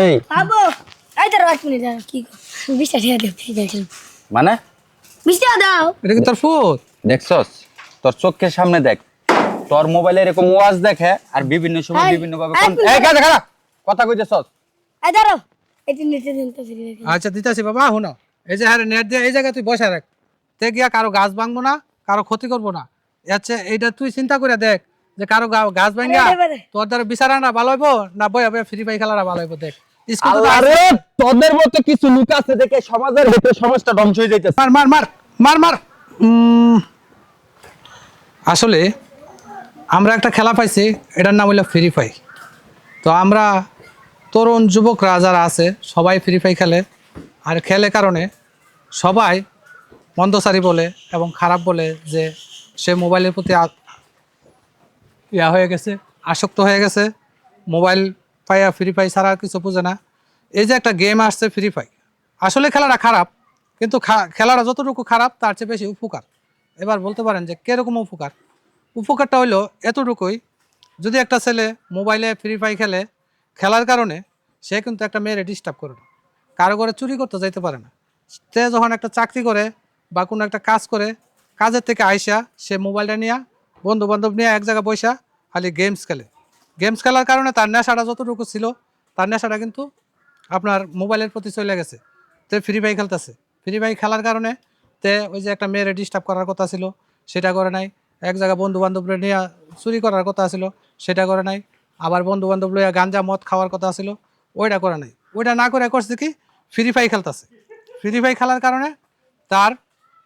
এই। বাবু এই তোর এক মিনিট কি বিশটা টাকা দেব ঠিক আছে মানে? বিশ টাকা দাও। এটা কি তোর ফুট? দেখছস? তোর চোখের সামনে দেখ। তোর মোবাইলে এরকম ওয়াজ দেখে আর বিভিন্ন সময় বিভিন্ন ভাবে এই, কাজে খারাপ কথা কইতেছস? এই এটি নিচে দিন তো ফিরে আচ্ছা দিতেছি বাবা শুনো। এই যে হ্যাঁ নেট দিয়ে এই জায়গায় তুই বসে রাখ। তে গিয়া কারও গাছ ভাঙবো না কারও ক্ষতি করব না। আচ্ছা এইটা তুই চিন্তা করে দেখ। যে কারও গা- গাছ ভাঙা আরে, আরে। তোর দ্বারা বিচারানা ভালো হইবো? না বইয়া বইয়া ফ্রি ফাই খেলাটা ভালো হইবো? দেখ। তোদের মতো কিছু লোক আছে দেখে সমাজের ভিতরে সমাজটা ধ্বংস হয়ে যাইতেছে। মার মার মার মার মার। আসলে আমরা একটা খেলা পাইছি এটার নাম হইল ফ্রি ফাই তো আমরা তরুণ যুবকরা যারা আছে সবাই ফ্রি ফাই খেলে। আর খেলে কারণে সবাই মন্দসারি বলে এবং খারাপ বলে যে সে মোবাইলের প্রতি আ- ইয়া হয়ে গেছে, আসক্ত হয়ে গেছে। মোবাইল পাইয়া ফ্রি ফাই ছাড়া কিছু বুঝে না। এই যে একটা গেম আসছে ফ্রি ফাই আসলে খেলাটা খারাপ, কিন্তু খেলাটা যতটুকু খারাপ, তার চেয়ে বেশি উপকার। এবার বলতে পারেন যে কীরকম উপকার? উপকারটা হইল এতটুকুই, যদি একটা ছেলে মোবাইলে ফ্রি ফাই খেলে, খেলার কারণে সে কিন্তু একটা মেয়েরে ডিস্টার্ব করে না। কারও করে চুরি করতে যাইতে পারে না। সে যখন একটা চাকরি করে বা কোনো একটা কাজ করে, কাজের থেকে আইসা সে মোবাইলটা নিয়ে বন্ধু বান্ধব নিয়ে এক জায়গায় বৈশা খালি গেমস খেলে। গেমস খেলার কারণে তার নেশাটা যতটুকু ছিল, তার নেশাটা কিন্তু আপনার মোবাইলের প্রতি চলে গেছে। তে ফ্রি ফায়ার খেলতেছে। ফ্রি ফায়ার খেলার কারণে তে ওই যে একটা মেয়েরে ডিস্টার্ব করার কথা ছিল, সেটা করে নাই। এক জায়গায় বন্ধু বান্ধবরা নিয়ে চুরি করার কথা ছিল, সেটা করে নাই। আবার বন্ধু বান্ধব লইয়া গাঞ্জা, মদ খাওয়ার কথা ছিল, ওইটা করে নাই। ওইটা না করে করছে কি? ফ্রি ফায়ার খেলতেছে। ফ্রি ফায়ার খেলার কারণে তার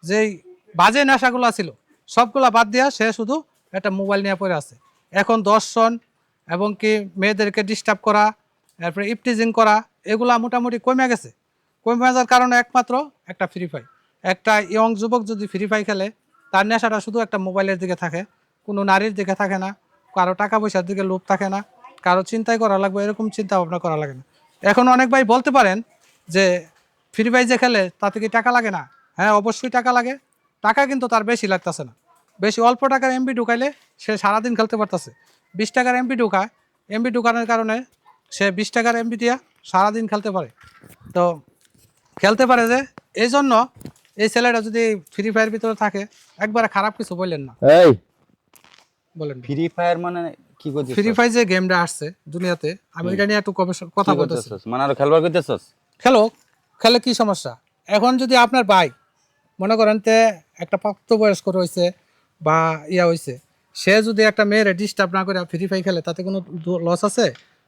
যেই বাজে নেশাগুলো ছিল সবগুলা বাদ দেওয়া সে শুধু একটা মোবাইল নিয়ে পড়ে আছে। এখন দর্শন এবং কি মেয়েদেরকে ডিস্টার্ব করা, তারপরে ইপটিজিং করা, এগুলা মোটামুটি কমে গেছে। কমে যাওয়ার কারণে একমাত্র একটা ফ্রি ফাই একটা ইয়ং যুবক যদি ফ্রি ফাই খেলে, তার নেশাটা শুধু একটা মোবাইলের দিকে থাকে, কোনো নারীর দিকে থাকে না, কারও টাকা পয়সার দিকে লোভ থাকে না, কারও চিন্তাই করা লাগবে, এরকম চিন্তা ভাবনা করা লাগে না। এখন অনেক ভাই বলতে পারেন যে ফ্রি ফাই যে খেলে, তাতে কি টাকা লাগে না? হ্যাঁ অবশ্যই টাকা লাগে। টাকা কিন্তু তার বেশি লাগতেছে না। বেশি অল্প টাকার এমবি ঢুকাইলে সে সারাদিন খেলতে পারতেছে। বিশ টাকার এমবি ঢুকায় এমবি ঢুকানোর কারণে সে বিশ টাকার এমবি দিয়া সারাদিন খেলতে পারে। তো খেলতে পারে যে এই জন্য এই ছেলেটা যদি ফ্রি ফায়ার ভিতরে থাকে একবারে খারাপ কিছু বললেন না। এই! বলেন। ফ্রি ফায়ার মানে কি করছিস? ফ্রি ফায়ার যে গেমটা আসছে দুনিয়াতে আমি এটা নিয়ে একটু কথা বলতেছি। মানে আরও খেলবার করতেছস? খেলো। খেলে কি সমস্যা? এখন যদি আপনার ভাই মনে করেন তে একটা প্রাপ্তবয়স্ক রয়েছে বা ইয়া হয়েছে সে যদি একটা মেয়ের ডিস্টার্ব না করে ফ্রি ফাই খেলে তাতে কোনো লস আছে?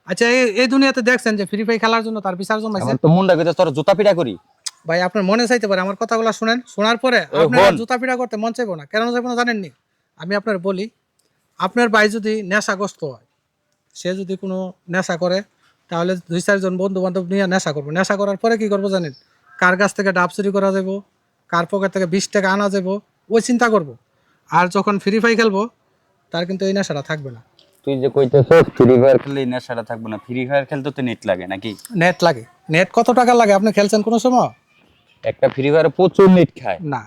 আচ্ছা এই এই দুনিয়াতে দেখছেন যে ফ্রি ফাই খেলার জন্য তার বিচার জমাইছে তো মুন্ডা কইতে তোর জুতা পিটা করি। ভাই আপনার মনে চাইতে পারে আমার কথাগুলো শুনেন। শোনার পরে আপনার জুতা পিটা করতে মন চাইব না। কেন চাইব না জানেননি? আমি আপনার বলি আপনার ভাই যদি নেশাগ্রস্ত হয় সে যদি কোনো নেশা করে তাহলে দুই চারজন বন্ধু বান্ধব নিয়ে নেশা করব। নেশা করার পরে কি করব জানেন? কার কাছ থেকে ডাব চুরি করা যাব কার পকেট থেকে বিশ টাকা আনা যাব ওই চিন্তা করব। আর যখন ফ্রি ফায়ার খেলব তার কিন্তু এই নেশাটা থাকবে না। তুই যে কইতেছস ফ্রি ফায়ার খেললে এই নেশাটা থাকবে না। ফ্রি ফায়ার খেলতে তো নেট লাগে নাকি? নেট লাগে। নেট কত টাকা লাগে? আপনি খেলছেন কোনো সময়? একটা ফ্রি ফায়ারে প্রচুর নেট খায়। না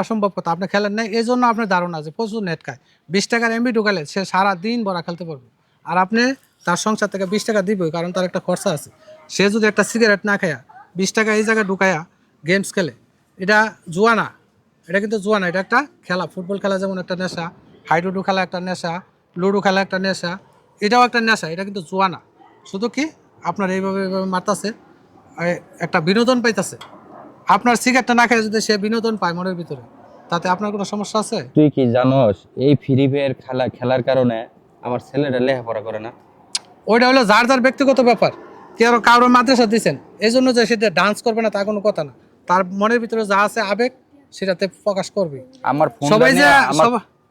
অসম্ভব কথা। আপনি খেলেন নাই এই জন্য আপনার ধারণা যে প্রচুর নেট খায়। বিশ টাকার এমবি ঢুকালে সে সারা দিন ভরা খেলতে পারবে। আর আপনি তার সংসার থেকে বিশ টাকা দিবই কারণ তার একটা খরচা আছে। সে যদি একটা সিগারেট না খায়া বিশ টাকা এই জায়গায় ঢুকায়া গেমস খেলে এটা জুয়া না। এটা কিন্তু জুয়া না এটা একটা খেলা। ফুটবল খেলা যেমন একটা নেশা হাইডুডু খেলা একটা নেশা লুডু খেলা একটা নেশা এটাও একটা নেশা এটা কিন্তু জুয়া না। শুধু কি আপনার এইভাবে এইভাবে মারতাছে একটা বিনোদন পাইতাছে। আপনার সিগারেটটা না খেয়ে যদি সে বিনোদন পায় মনের ভিতরে তাতে আপনার কোনো সমস্যা আছে? তুই কি জানোস এই ফ্রি ফায়ার খেলা খেলার কারণে আমার ছেলেটা লেখাপড়া করে না? ওইটা হলো যার যার ব্যক্তিগত ব্যাপার। কেউ কারোর মাদ্রাসা দিচ্ছেন এই জন্য যে সেটা ডান্স করবে না তা কোনো কথা না। তার মনের ভিতরে যা আছে আবেগ সেটাতে প্রকাশ করবে। আমার ফোনটা সবাই যে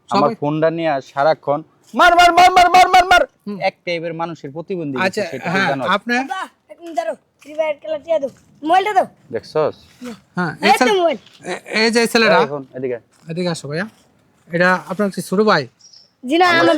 আমার ফোনটা নিয়ে সারাক্ষণ মার মার মার মার মার মার মার। এক টাইপের মানুষের প্রতিবন্ধী আচ্ছা হ্যাঁ আপনি দাঁড়াও ফ্রি ফায়ার খেলা টিয়া দাও মোবাইলটা দাও। দেখছস? হ্যাঁ এই তো মোবাইল। এই যে ছেলেরা এদিকে এদিকে আসো ভাইয়া। এটা আপনার কি ছোট ভাই? জি না আমার